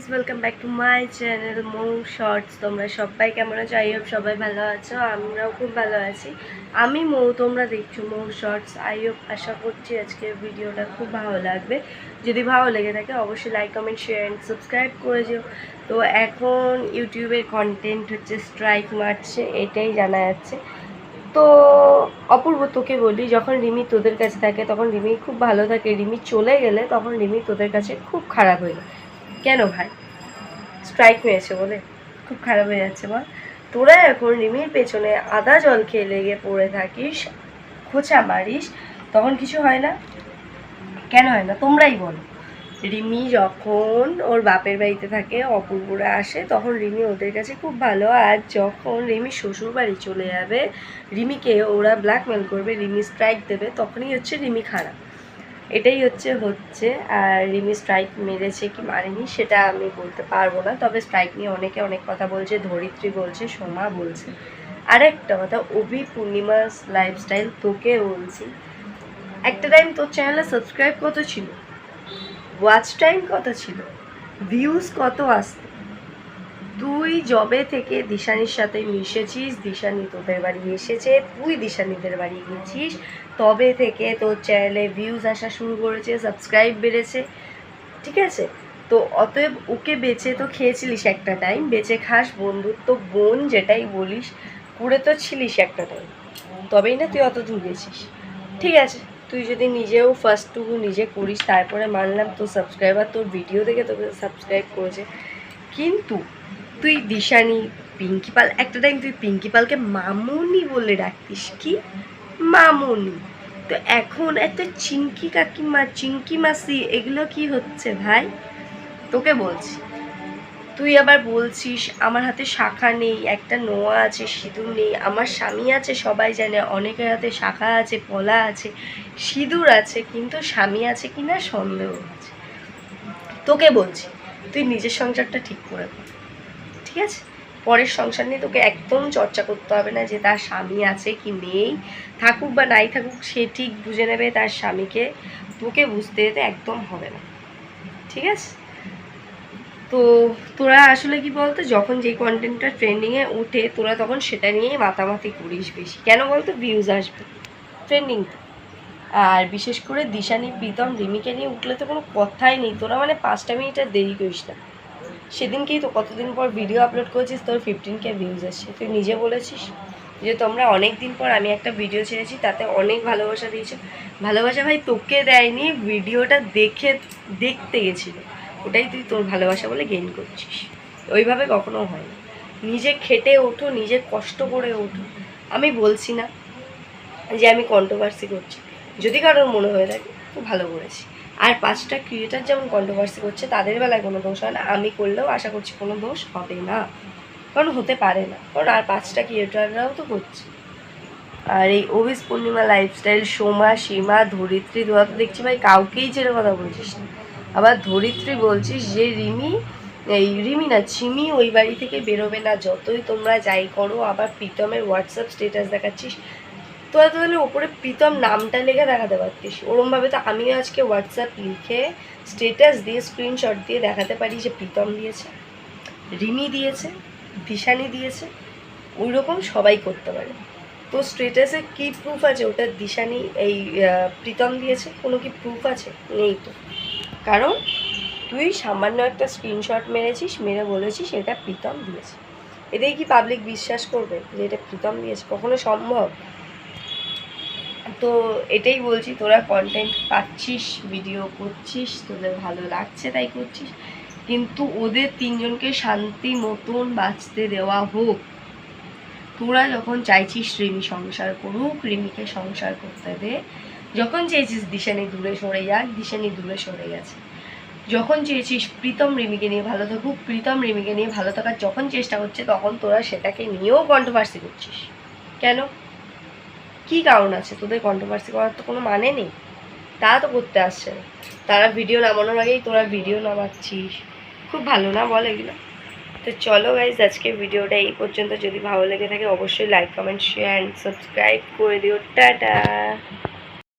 Guys welcome back to my channel Mou shorts তোমরা সবাই কেমন আছো? আই হোপ সবাই ভালো আছো আমরাও খুব ভালো আছি। আমি মৌ, তোমরা দেখছ মৌ শর্টস আই হোপ আশা করছি আজকের ভিডিওটা খুব ভালো লাগবে। যদি ভালো লেগে থাকে, অবশ্যই like comment share and subscribe করে যেও তো এখন ইউটিউবের কন্টেন্ট হচ্ছে স্ট্রাইক মারছে, এটাই জানা যাচ্ছে। তো অপূর্ব তোকে বলি, যখন রিমি তোদের কাছে থাকে, তখন রিমি খুব ভালো থাকে। রিমি চলে গেলে তখন রিমি তোদের কাছে খুব খারাপ হয়ে যায়। কেন ভাই? স্ট্রাইক মেরেছে বলে? খুব খারাপ হয়ে যাচ্ছে, বল। তোরা এখন রিমির পেছনে আদা জল খেয়ে লেগে পড়ে থাকিস, খোঁচা মারিস, তখন কিছু হয় না? কেন হয় না? তোমরাই বলো। রিমি যখন ওর বাপের বাড়িতে থাকে, অপূর্বরা আসে, তখন রিমি ওদের কাছে খুব ভালো। আর যখন রিমি শ্বশুর বাড়ি চলে যাবে, রিমিকে ওরা ব্ল্যাকমেল করবে, রিমি স্ট্রাইক দেবে, তখনই হচ্ছে রিমি খারাপ। এটাই হচ্ছে হচ্ছে। আর রিমি স্ট্রাইক মেরেছে কি মারেনি সেটা আমি বলতে পারব না। তবে স্ট্রাইক নিয়ে অনেকে অনেক কথা বলছে, ধরিত্রী বলছে, সোমা বলছে। আরেকটা কথা, অভি পূর্ণিমাস লাইফস্টাইল তোকে বলছি। একটা টাইম তোর চ্যানেলে সাবস্ক্রাইব কত ছিল? ওয়াচ টাইম কত ছিল? ভিউজ কত আসতো? তুই জবে থেকে দিশানির সাথে মিশেছিস। দিশানি তোদের বাড়ি এসেছে, তুই দিশানিদের বাড়ি গেছিস। তবে থেকে তোর চ্যানেলে ভিউজ আসা শুরু করেছে সাবস্ক্রাইব বেড়েছে। ঠিক আছে? তো অতএব ওকে বেঁচে তো খেয়েছিলিস একটা টাইম বেঁচে খাস বন্ধুত্ব, বোন যেটাই বলিস, করে তো ছিলিস একটা টাইম তবেই না তুই অত দূর গেছিস। ঠিক আছে? তুই যদি নিজেও ফার্স্টটুকু নিজে করিস, তারপরে মানলাম তোর সাবস্ক্রাইবার তোর ভিডিও দেখে তোকে সাবস্ক্রাইব করেছে। কিন্তু তুই দিশানি, পিঙ্কি পাল, একটা টাইম তুই পিঙ্কি পালকে মামুনি বলে ডাকতিস। কি? মামুনি। তো এখন এত চিঙ্কি কাকিমা চিঙ্কি মাসি, এগুলো কি হচ্ছে ভাই? তোকে বলছি। তুই আবার বলছিস, আমার হাতে শাখা নেই, একটা নোয়া আছে, সিঁদুর নেই, আমার স্বামী আছে, সবাই জানে, অনেকের হাতে শাখা আছে পলা আছে, সিঁদুর আছে, কিন্তু স্বামী আছে কিনা সন্দেহ আছে। তোকে বলছি, তুই নিজের সংসারটা ঠিক করে। ঠিক আছে? পরের সংসার নিয়ে তোকে একদম চর্চা করতে হবে না যে তার স্বামী আছে কি নেই। থাকুক বা নাই থাকুক, সে ঠিক বুঝে নেবে তার স্বামীকে। তোকে বুঝতে যেতে একদম হবে না। ঠিক আছে? তো তোরা আসলে কি বলতো, যখন যেই কন্টেন্টটা ট্রেন্ডিংয়ে ওঠে, তোরা তখন সেটা নিয়েই মাতামাতি করিস বেশি। কেন বলতো? ভিউজ আসবে। ট্রেন্ডিং আর বিশেষ করে দিশানি প্রীতম, রিমিকে নিয়ে উঠলে তো কোনো কথাই নেই। তোরা মানে পাঁচটা মিনিট আর দেরি করিস না। সেদিনকেই তো কতদিন পর ভিডিও আপলোড করেছিস, তোর ফিফটিন কে ভিউজ আসছে। তুই নিজে বলেছিস যে তোমরা অনেক দিন পর আমি একটা ভিডিও ছেড়েছি, তাতে অনেক ভালোবাসা দিয়েছ। ভালোবাসা ভাই তোকে দেয়নি ভিডিওটা দেখে, দেখতে গেছিল। ওটাই তুই তোর ভালোবাসা বলে গেইন করছিস। ওইভাবে কখনো হয় না নিজে খেটে ওঠো, নিজে কষ্ট করে ওঠো। আমি বলছি না যে আমি কন্ট্রোভার্সি করছি। যদি কারোর মনে হয়ে থাকে, তো ভালো করেছি। আর পাঁচটা ক্রিয়েটার যেমন কন্ট্রোভার্সি করছে, তাদের বেলায় কোনো দোষ হয় না। আমি করলেও আশা করছি কোনো দোষ হবে না। কারণ হতে পারে না। কারণ আর পাঁচটা ক্রিয়েটাররাও তো করছে আর এই অভিস পূর্ণিমা লাইফস্টাইল সোমা, সীমা, ধরিত্রী তোরা তো দেখছি ভাই, কাউকেই ছেড়ে কথা বলছিস না। আবার ধরিত্রী বলছিস যে, রিমি, এই রিমি না ছিমি ওই বাড়ি থেকে বেরোবে না। যতই তোমরা যাই করো, আবার প্রীতমের হোয়াটসঅ্যাপ স্টেটাস দেখাচ্ছিস তোরা তো তাহলে ওপরে প্রীতম নামটা লিখে দেখাতে পারতিস। ওরমভাবে তো আমিও আজকে হোয়াটসঅ্যাপ লিখে স্টেটাস দিয়ে স্ক্রিনশট দিয়ে দেখাতে পারি যে প্রীতম দিয়েছে, রিমি দিয়েছে, দিশানি দিয়েছে ওই রকম সবাই করতে পারে। তো স্টেটাসে কি প্রুফ আছে? ওটা দিশানি, এই প্রীতম দিয়েছে, কোনো কি প্রুফ আছে? নেই তো। কারণ তুই সামান্য একটা স্ক্রিনশট মেরেছিস, মেরে বলেছিস এটা প্রীতম দিয়েছে। এতেই কি পাবলিক বিশ্বাস করবে যে এটা প্রীতম দিয়েছে? কখনো সম্ভব? তো এটাই বলছি, তোরা কন্টেন্ট পাচ্ছিস ভিডিও করছিস, তোদের ভালো লাগছে তাই করছিস। কিন্তু ওদের তিনজনকে শান্তি মতন বাঁচতে দেওয়া হোক। তোরা যখন চাইছিস রিমি সংসার করুক, রিমিকে সংসার করতে দে। যখন চেয়েছিস দিশানি দূরে সরে যাক, দিশানি দূরে সরে গেছে। যখন চেয়েছিস প্রীতম রিমিকে নিয়ে ভালো থাকুক, প্রীতম রিমিকে নিয়ে ভালো থাকার যখন চেষ্টা করছে, তখন তোরা সেটাকে নিয়েও কন্ট্রোভার্সি করছিস। কেন? কি কারণ আছে? তোদের কন্ট্রোভার্সি করার তো কোনো মানে নেই। তারা তো করতে আসছে। না তারা ভিডিও নামানোর আগেই তোরা ভিডিও নামাচ্ছিস। খুব ভালো না বল এগুলো? তো চলো গাইজ আজকে ভিডিওটা এই পর্যন্ত। যদি ভালো লেগে থাকে, অবশ্যই like comment share and subscribe করে দিও। টাটা!